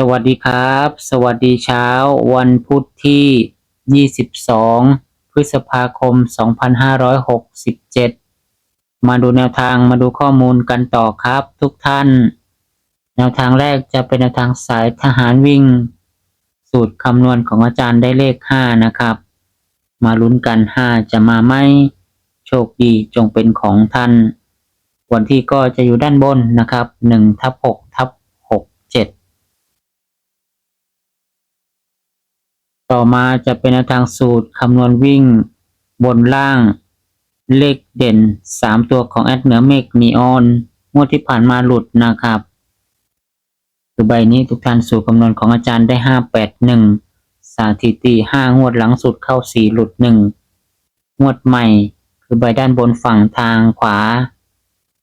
สวัสดีครับ สวัสดีเช้า วันพุธที่ 22 พฤษภาคม 2567 มาดูแนวทางมาดูข้อมูลกันต่อครับ ทุกท่าน แนวทางแรกจะเป็นแนวทางสายทหารวิ่ง สูตรคำนวณของอาจารย์ได้เลข 5 นะครับ มาลุ้นกัน 5 จะมาไหมโชคดีจงเป็นของท่าน วันที่ก็จะอยู่ด้านบนนะครับ1ทับ6ทับ6 7 ต่อมาจะเป็นแนวทางสูตรคำนวณวิ่งบนล่าง เลขเด่น 3 ตัวของแอดเหนือเมฆนีออนงวดที่ผ่านมาหลุดนะครับคือใบนี้ทุกท่านสูตรคำนวณของอาจารย์ได้ 581สถิติ 5 งวดหลังสุดเข้า 4 หลุด 1 งวดใหม่ คือใบด้านบนฝั่งทางขวา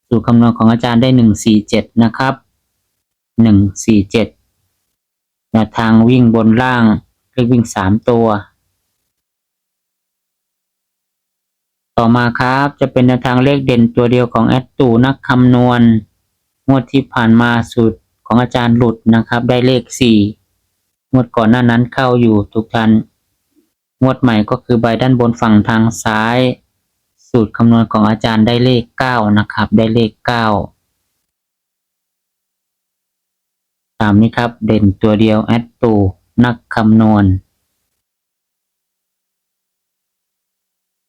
สูตรคำนวณของอาจารย์ได้ 147 นะครับ 147แนวทางวิ่งบนล่าง เลขวิ่งสามตัว ต่อมาครับจะเป็นแนวทางเลขเด่นตัวเดียวของแอดตูนักคำนวณ งวดที่ผ่านมาสูตรของอาจารย์หลุดนะครับ ได้เลขสี่งวดก่อนหน้านั้นเข้าอยู่ทุกท่านงวดใหม่ก็คือใบด้านบนฝั่งทางซ้าย สูตรคำนวณของอาจารย์ได้เลขเก้านะครับ ได้เลขเก้าตามนี้ครับเด่นตัวเดียวแอดตู นักคำนวณ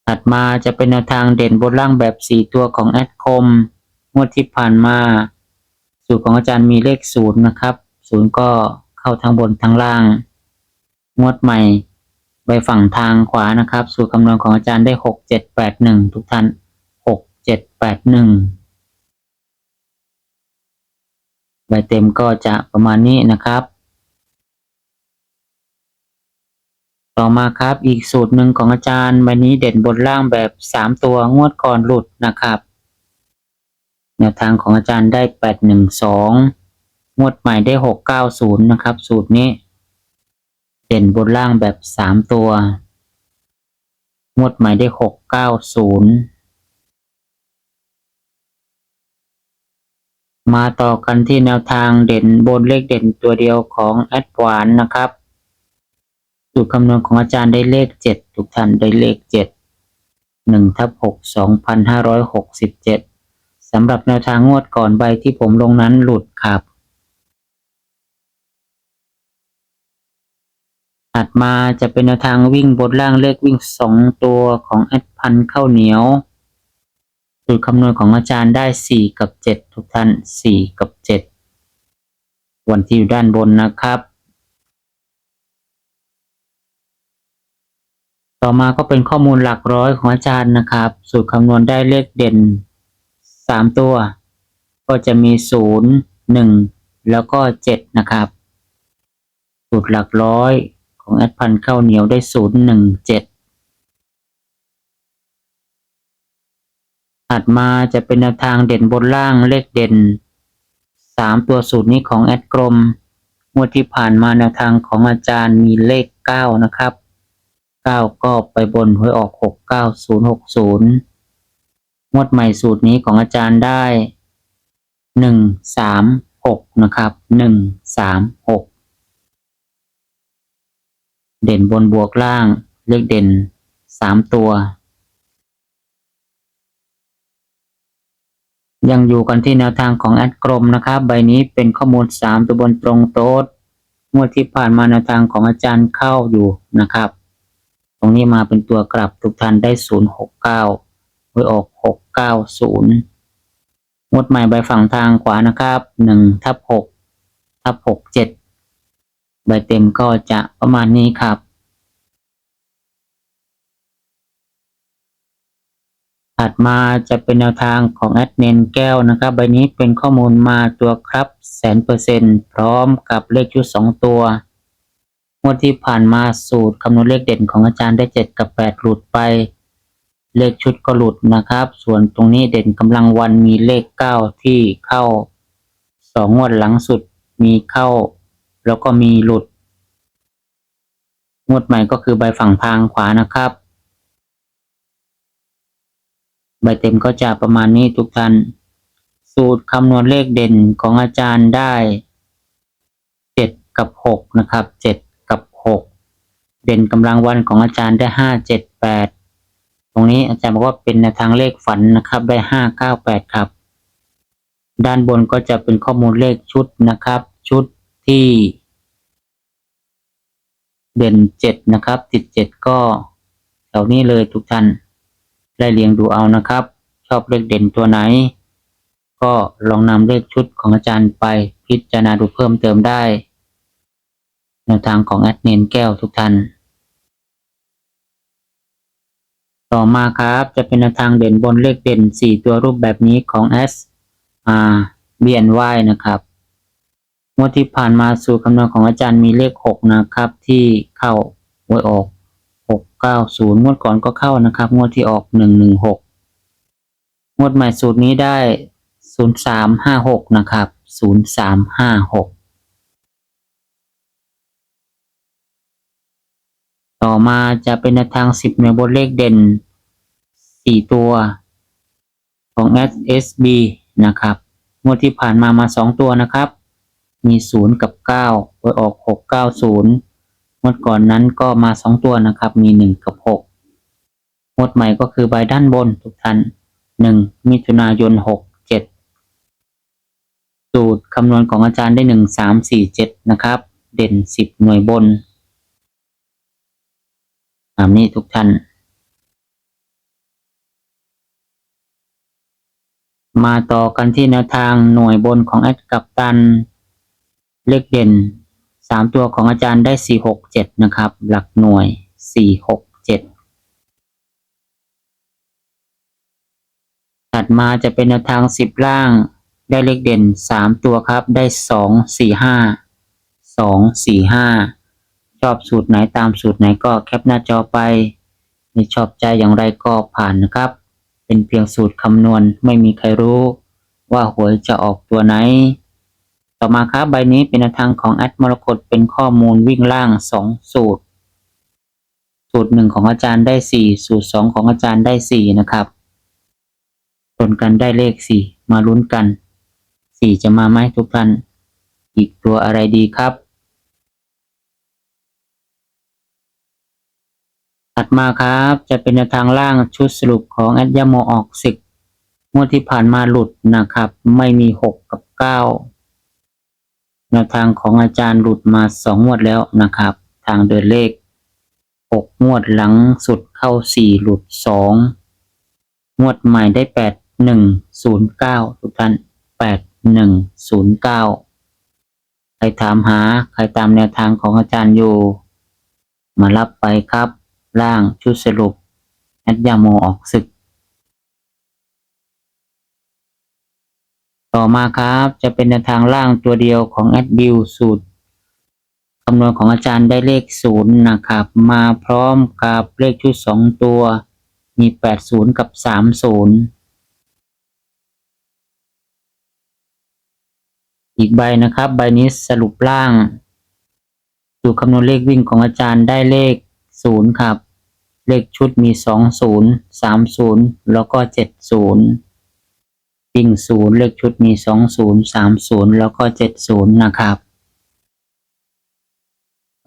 ถัดมาจะเป็นแนวทางเด่นบนล่างแบบ 4 ตัวของแอดคม งวดที่ผ่านมา สูตรของอาจารย์มีเลขศูนย์นะครับศูนย์ก็เข้าทั้งบนทั้งล่าง งวดใหม่ใบฝั่งทางขวานะครับ สูตรคำนวณของอาจารย์ได้ 6 7 8 1 ทุกท่าน 6 7 8 1ใบเต็มก็จะประมาณนี้นะครับ ต่อมาครับอีกสูตรหนึ่งของอาจารย์ใบนี้เด่นบนล่างแบบสามตัวงวดก่อนหลุดนะครับ แนวทางของอาจารย์ได้แปดหนึ่งสองงวดใหม่ได้หกเก้าศูนย์นะครับ สูตรนี้ เด่นบนล่างแบบสามตัว งวดใหม่ได้หกเก้าศูนย์มาต่อกันที่แนวทางเด่นบนเลขเด่นตัวเดียวของแอดวานนะครับ สูตรคำนวณของอาจารย์ได้เลขเจ็ดทุกท่านได้เลขเจ็ดหนึ่งทับหกสองพันห้าร้อยหกสิบเจ็ดสำหรับแนวทางงวดก่อนใบที่ผมลงนั้นหลุดครับถัดมาจะเป็นแนวทางวิ่งบนล่างเลขวิ่งสองตัวของแอดพันข้าวเหนียวสูตรคำนวณของอาจารย์ได้สี่กับเจ็ดทุกท่านสี่กับเจ็ดวันที่อยู่ด้านบนนะครับ ต่อมาก็เป็นข้อมูลหลักร้อยของอาจารย์นะครับ สูตรคำนวณได้เลขเด่นสามตัว ก็จะมีศูนย์หนึ่งแล้วก็เจ็ดนะครับ สูตรหลักร้อยของแอดพันข้าวเหนียวได้ศูนย์หนึ่งเจ็ดถัดมาจะเป็นแนวทางเด่นบนล่างเลขเด่นสามตัวสูตรนี้ของแอดกลมงวดที่ผ่านมาแนวทางของอาจารย์มีเลขเก้านะครับ เก้าก็ไปบนหวยออกหกเก้าศูนย์หกศูนย์งวดใหม่สูตรนี้ของอาจารย์ได้หนึ่งสามหกนะครับหนึ่งสามหกเด่นบนบวกล่างเลขเด่นสามตัว ยังอยู่กันที่แนวทางของแอดกรมนะครับ ใบนี้เป็นข้อมูลสามตัวบนตรงโต๊ดงวดที่ผ่านมาแนวทางของอาจารย์เข้าอยู่นะครับ ตรงนี้มาเป็นตัวกลับทุกท่านได้ศูนย์หกเก้าไว้ออกหกเก้าศูนย์งดใหม่ใบฝั่งทางขวานะครับหนึ่งทับหกทับหกเจ็ดใบเต็มก็จะประมาณนี้ครับถัดมาจะเป็นแนวทางของแอดเนนแก้วนะครับ ใบนี้เป็นข้อมูลมาตัวครับแสนเปอร์เซ็นต์พร้อมกับเลขชุดสองตัว งวดที่ผ่านมาสูตรคำนวณเลขเด่นของอาจารย์ได้เจ็ดกับแปดหลุดไป เลขชุดก็หลุดนะครับ ส่วนตรงนี้เด่นกำลังวันมีเลขเก้าที่เข้าสองงวดหลังสุดมีเข้า แล้วก็มีหลุด งวดใหม่ก็คือใบฝั่งทางขวานะครับ ใบเต็มก็จะประมาณนี้ทุกท่าน สูตรคำนวณเลขเด่นของอาจารย์ได้เจ็ดกับหกนะครับเจ็ด เด่นกำลังวันของอาจารย์ได้ห้าเจ็ดแปดตรงนี้อาจารย์บอกว่าเป็นแนวทางเลขฝันนะครับ ได้ห้าเก้าแปดครับ ด้านบนก็จะเป็นข้อมูลเลขชุดนะครับ ชุดที่ เด่นเจ็ดนะครับ ติดเจ็ดก็แถวนี้เลยทุกท่านได้เรียงดูเอานะครับ ชอบเลขเด่นตัวไหน ก็ลองนำเลขชุดของอาจารย์ไปพิจารณาดูเพิ่มเติมได้แนวทางของแอดเนนแก้วทุกท่าน ต่อมาครับจะเป็นทางเด่นบนเลขเด่น 4 ตัวรูปแบบนี้ของ S R B N Y นะครับงวดที่ผ่านมาสู่คำนวณของอาจารย์มีเลข 6 นะครับ ที่เข้าหวยออก 690 งวดก่อนก็เข้านะครับ งวดที่ออก 116 งวดใหม่สูตรนี้ได้ 0356 นะครับ 0356 ต่อมาจะเป็นทาง10หน่วยบนเลขเด่น4ตัวของ SSB นะครับงวดที่ผ่านมามา2ตัวนะครับ มี0กับ9ไว้ออก690งวดก่อนนั้นก็มา2ตัวนะครับ มี1กับ6งวดใหม่ก็คือใบด้านบนทุกท่าน1มิถุนายน67สูตรคำนวณของอาจารย์ได้1 3 4 7นะครับ เด่น10หน่วยบน ตามนี้ทุกท่าน มาต่อกันที่แนวทางหน่วยบนของแอดกับตัน เลขเด่นสามตัวของอาจารย์ได้สี่หกเจ็ดนะครับ หลักหน่วยสี่หกเจ็ดถัดมาจะเป็นแนวทางสิบล่างได้เลขเด่นสามตัวครับ ได้สองสี่ห้าสองสี่ห้า อบสูตรไหนตามสูตรไหนก็แคปหน้าจอไปไม่ชอบใจอย่างไรก็ผ่านนะครับ เป็นเพียงสูตรคำนวณไม่มีใครรู้ ว่าหวยจะออกตัวไหน ต่อมาครับใบนี้เป็นทางของแอดมรกตเป็นข้อมูลวิ่งล่างสองสูตร สูตรหนึ่งของอาจารย์ได้สี่สูตรสองของอาจารย์ได้สี่นะครับชนกันได้เลขสี่มาลุ้นกันสี่จะมาไหมทุกท่านอีกตัวอะไรดีครับ ถัดมาครับจะเป็นแนวทางล่างชุดสรุปของแอดยาโมออกสิกงวดที่ผ่านมาหลุดนะครับ ไม่มีหกกับเก้าแนวทางของอาจารย์หลุดมาสองงวดแล้วนะครับ ทางเดินเลขหกงวดหลังสุดเข้าสี่หลุดสองงวดใหม่ได้แปดหนึ่งศูนย์เก้าทุกท่านแปดหนึ่งศูนย์เก้าใครถามหาใครตามแนวทางของอาจารย์อยู่ มารับไปครับ ร่างชุดสรุปแอดยาโมออกศึก ต่อมาครับจะเป็นทางล่างตัวเดียวของแอดบิวสูตรคำนวณของอาจารย์ได้เลขศูนย์นะครับ มาพร้อมกับเลขชุดสองตัว มีแปดศูนย์กับสามศูนย์อีกใบนะครับ ใบนี้สรุปล่าง สูตรคำนวณเลขวิ่งของอาจารย์ได้เลขศูนย์ครับ เลขชุดมีสองศูนย์สามศูนย์แล้วก็เจ็ดศูนย์วิ่งศูนย์เลขชุดมีสองศูนย์สามศูนย์แล้วก็เจ็ดศูนย์นะครับ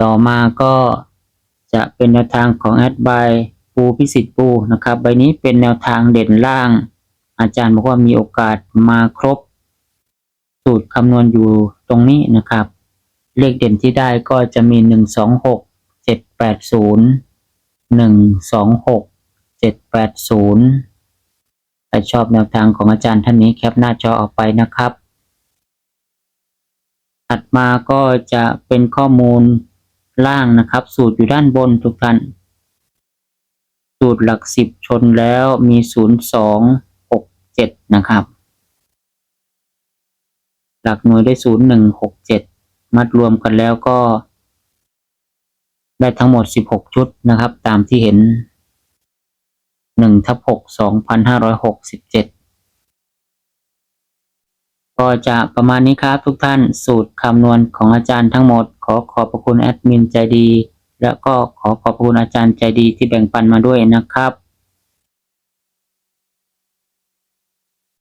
ต่อมาก็จะเป็นแนวทางของแอดบายปูพิสิทธิ์ปูนะครับ ใบนี้เป็นแนวทางเด่นล่าง อาจารย์บอกว่ามีโอกาสมาครบ สูตรคำนวณอยู่ตรงนี้นะครับ เลขเด่นที่ได้ก็จะมีหนึ่งสองหกเจ็ดแปดศูนย์ หนึ่งสองหกเจ็ดแปดศูนย์ใครชอบแนวทางของอาจารย์ท่านนี้แคปหน้าจอออกไปนะครับ ถัดมาก็จะเป็นข้อมูลล่างนะครับ สูตรอยู่ด้านบนทุกท่าน สูตรหลักสิบชนแล้วมีศูนย์สองหกเจ็ดนะครับ หลักหน่วยได้ศูนย์หนึ่งหกเจ็ดมัดรวมกันแล้วก็ ได้ทั้งหมดสิบหกชุดนะครับ ตามที่เห็นหนึ่งทับหกสองพันห้าร้อยหกสิบเจ็ดก็จะประมาณนี้ครับทุกท่านสูตรคำนวณของอาจารย์ทั้งหมด ขอขอบพระคุณแอดมินใจดี และก็ขอขอบพระคุณอาจารย์ใจดีที่แบ่งปันมาด้วยนะครับ